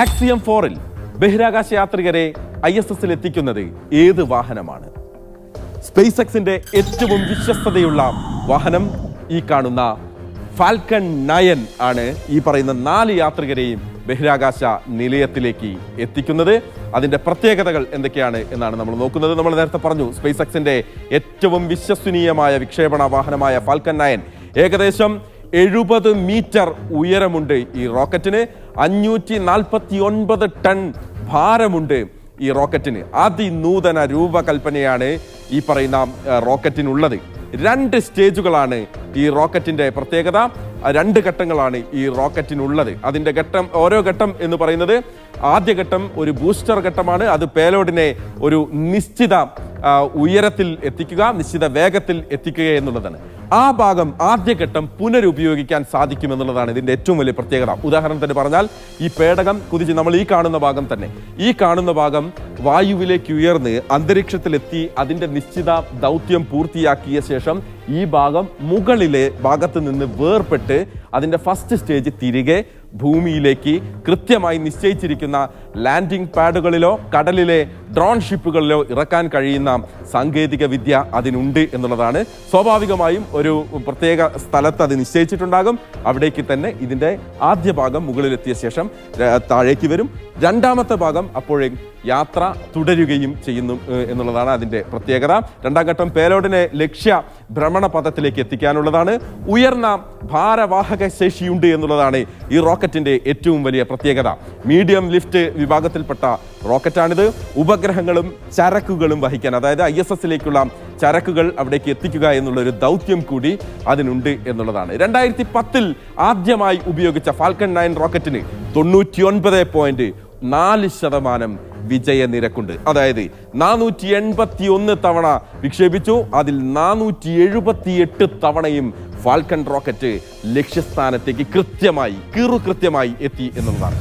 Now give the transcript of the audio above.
Axiom ഫോറിൽ ബഹിരാകാശ യാത്രികരെ I S എസിൽ എത്തിക്കുന്നത് ഏത് വാഹനമാണ്? സ്പേസ് എക്സിന്റെ ഏറ്റവും വിശ്വസ്തതയുള്ള വാഹനം ഈ കാണുന്ന ഫാൽക്കൺ നയൻ ആണ് ഈ പറയുന്ന നാല് യാത്രികരെയും ബഹിരാകാശ നിലയത്തിലേക്ക് എത്തിക്കുന്നത്. അതിന്റെ പ്രത്യേകതകൾ എന്തൊക്കെയാണ് എന്നാണ് നമ്മൾ നോക്കുന്നത്. നമ്മൾ നേരത്തെ പറഞ്ഞു സ്പേസ് എക്സിന്റെ ഏറ്റവും വിശ്വസനീയമായ വിക്ഷേപണ വാഹനമായ ഫാൽക്കൺ നയൻ ഏകദേശം എഴുപത് മീറ്റർ ഉയരമുണ്ട് ഈ റോക്കറ്റിന്. അഞ്ഞൂറ്റി നാൽപ്പത്തി ഒൻപത് ടൺ ഭാരമുണ്ട് ഈ റോക്കറ്റിന്. അതിനൂതന രൂപകൽപ്പനയാണ് ഈ പറയുന്ന റോക്കറ്റിനുള്ളത്. രണ്ട് സ്റ്റേജുകളാണ് ഈ റോക്കറ്റിന്റെ പ്രത്യേകത. രണ്ട് ഘട്ടങ്ങളാണ് ഈ റോക്കറ്റിനുള്ളത്. അതിന്റെ ഘട്ടം ഓരോ ഘട്ടം എന്ന് പറയുന്നത് ആദ്യ ഘട്ടം ഒരു ബൂസ്റ്റർ ഘട്ടമാണ്. അത് പേലോഡിനെ ഒരു നിശ്ചിത ഉയരത്തിൽ എത്തിക്കുക നിശ്ചിത വേഗത്തിൽ എത്തിക്കുക എന്നുള്ളതാണ്. ആ ഭാഗം ആദ്യഘട്ടം പുനരുപയോഗിക്കാൻ സാധിക്കുമെന്നുള്ളതാണ് ഇതിന്റെ ഏറ്റവും വലിയ പ്രത്യേകത. ഉദാഹരണത്തിന് പറഞ്ഞാൽ ഈ പേടകം കുതിച്ച് നമ്മൾ ഈ കാണുന്ന ഭാഗം തന്നെ. ഈ കാണുന്ന ഭാഗം വായുവിലേക്ക് ഉയർന്ന് അന്തരീക്ഷത്തിലെത്തി അതിന്റെ നിശ്ചിത ദൗത്യം പൂർത്തിയാക്കിയ ശേഷം ഈ ഭാഗം മുകളിലെ ഭാഗത്ത് നിന്ന് വേർപെട്ട് അതിന്റെ ഫസ്റ്റ് സ്റ്റേജ് തിരികെ ഭൂമിയിലേക്ക് കൃത്യമായി നിശ്ചയിച്ചിരിക്കുന്ന ലാൻഡിംഗ് പാഡുകളിലോ കടലിലെ ഡ്രോൺ ഷിപ്പുകളിലോ ഇറക്കാൻ കഴിയുന്ന സാങ്കേതിക വിദ്യ അതിനുണ്ട് എന്നുള്ളതാണ്. സ്വാഭാവികമായും ഒരു പ്രത്യേക സ്ഥലത്ത് അത് നിശ്ചയിച്ചിട്ടുണ്ടാകും. അവിടേക്ക് തന്നെ ഇതിന്റെ ആദ്യ ഭാഗം മുകളിലെത്തിയ ശേഷം താഴേക്ക് വരും. രണ്ടാമത്തെ ഭാഗം അപ്പോഴേ യാത്ര തുടരുകയും ചെയ്യുന്നു എന്നുള്ളതാണ് അതിന്റെ പ്രത്യേകത. രണ്ടാം ഘട്ടം പേലോഡിനെ ലക്ഷ്യ ഭ്രമണ പഥത്തിലേക്ക് എത്തിക്കാനുള്ളതാണ്. ഉയർന്ന ഭാരവാഹക ശേഷിയുണ്ട് എന്നുള്ളതാണ് ഈ റോക്കറ്റിന്റെ ഏറ്റവും വലിയ പ്രത്യേകത. മീഡിയം ലിഫ്റ്റ് വിഭാഗത്തിൽപ്പെട്ട റോക്കറ്റാണിത്. ഉപഗ്രഹങ്ങളും ചരക്കുകളും വഹിക്കാൻ അതായത് ഐ എസ് എസിലേക്കുള്ള ചരക്കുകൾ അവിടേക്ക് എത്തിക്കുക എന്നുള്ളൊരു ദൗത്യം കൂടി അതിനുണ്ട് എന്നുള്ളതാണ്. രണ്ടായിരത്തി പത്തിൽ ആദ്യമായി ഉപയോഗിച്ച ഫാൽക്കൺ നയൻ റോക്കറ്റിന് തൊണ്ണൂറ്റി ഒൻപത് പോയിന്റ് നാല് ശതമാനം വിജയ നിരക്കുണ്ട്. അതായത് നാനൂറ്റി എൺപത്തി ഒന്ന് തവണ വിക്ഷേപിച്ചു. അതിൽ നാനൂറ്റി എഴുപത്തി എട്ട് തവണയും ഫാൽക്കൺ റോക്കറ്റ് ലക്ഷ്യസ്ഥാനത്തേക്ക് കൃത്യമായി കീറു കൃത്യമായി എത്തി എന്നുള്ളതാണ്.